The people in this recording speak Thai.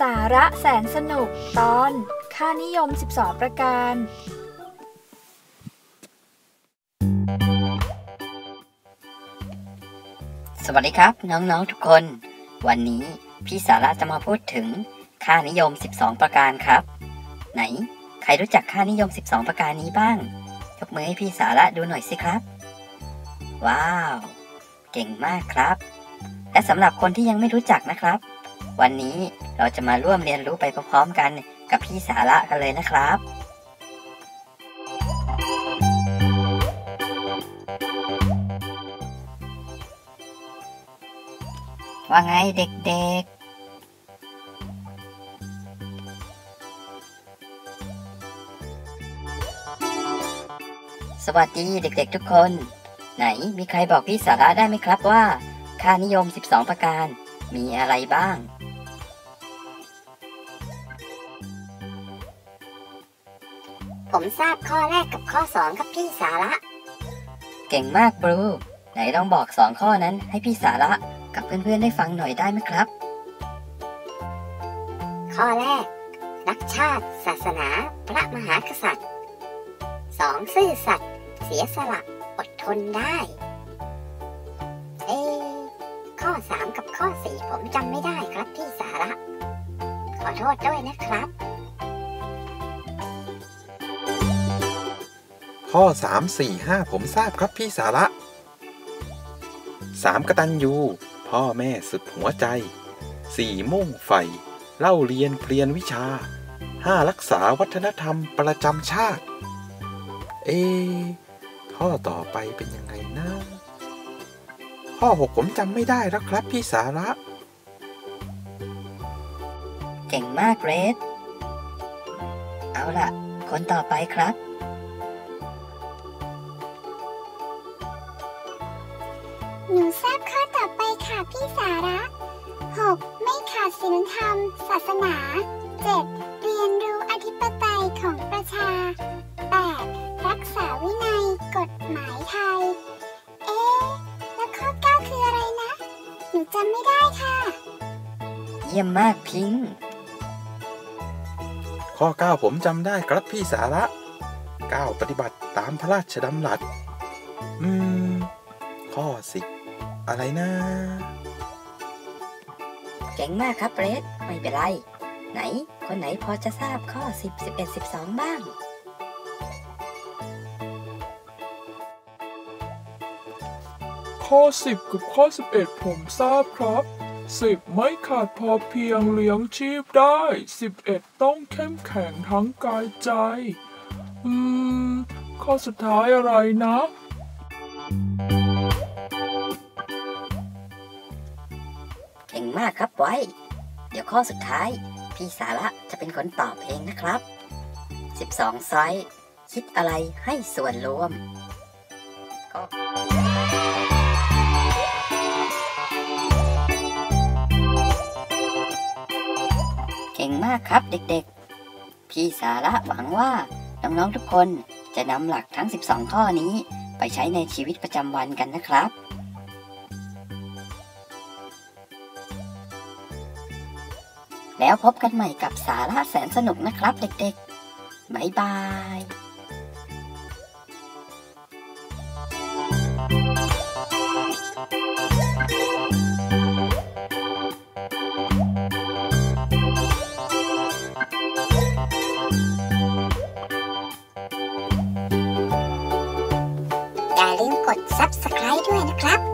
สาระแสนสนุกตอน ค่านิยม 12 ประการ สวัสดีครับ น้องๆทุกคน วันนี้พี่สาระจะมาพูดถึง ค่านิยม 12 ประการครับ ไหน ใครรู้จักค่านิยม 12 ประการนี้บ้าง ยกมือให้พี่สาระดูหน่อยสิครับ ว้าว เก่งมากครับ และสำหรับคนที่ยังไม่รู้จักนะครับ วันนี้เราจะมาร่วมเรียนรู้ไปพร้อมๆกันกับพี่สาระกันเลยนะครับ ว่าไงเด็กๆ สวัสดีเด็กๆทุกคน ไหนมีใครบอกพี่สาระได้ไหมครับว่า ค่านิยม 12 ประการ มีอะไรบ้าง ผมทราบข้อแรกกับข้อสองครับพี่สาระ เก่งมากบรูไหนลองบอกสองข้อนั้นให้พี่สาระกับเพื่อนๆได้ฟังหน่อยได้ไหมครับ ข้อแรก รักชาติ ศาสนา พระมหากษัตริย์ 2. ซื่อสัตย์เสียสละ อดทนได้เอะข้อ 3 กับข้อ 4 ผมจำไม่ได้ครับพี่สาระ ขอโทษด้วยนะครับ ข้อ 3 4 5 ผมทราบครับพี่สาระ 3. กระตัญญูพ่อแม่สุดหัวใจ 4. มุ่งใฝ่เล่าเรียนเปลี่ยนวิชา 5. รักษาวัฒนธรรมประจำชาติ เอ ข้อต่อไปเป็นยังไงนะ ข้อ 6 ผมจำไม่ได้แล้วครับ พี่สาระ เก่งมากเรดเอาล่ะ คนต่อไปครับ หนูทราบข้อต่อไปค่ะพี่สาระ 6. ไม่ขาดศีลธรรม ศาสนา 7. เรียนรู้อธิปไตยของประชาำไม่ได้ค่ะ เยี่ยมมากพิงค์ข้อ 9 ผมจำได้ครับพี่สาระ 9 ปฏิบัติตามพระราชดำรัส อืม ข้อ 10 อะไรนะ เก่งมากครับเรดไม่เป็นไร ไหน คนไหนพอจะทราบข้อ 10 11 12 บ้าง ข้อ 10 กับข้อ 11 ผมทราบครับ 10 ไม่ขาดพอเพียงเลี้ยงชีพได้ 11 ต้องเข้มแข็งทั้งกายใจ อืม ข้อสุดท้ายอะไรนะ เก่งมากครับไว้ เดี๋ยวข้อสุดท้าย พี่สาระจะเป็นคนตอบเองนะครับ 12ไซส์คิดอะไรให้ส่วนรวมก็ากครับเด็กๆ พี่สาระหวังว่าน้องๆทุกคนจะนำหลักทั้ง 12 ข้อนี้ไปใช้ในชีวิตประจำวันกันนะครับ แล้วพบกันใหม่กับสาระแสนสนุกนะครับเด็กๆ บ๊ายบาย would subscribe to and clap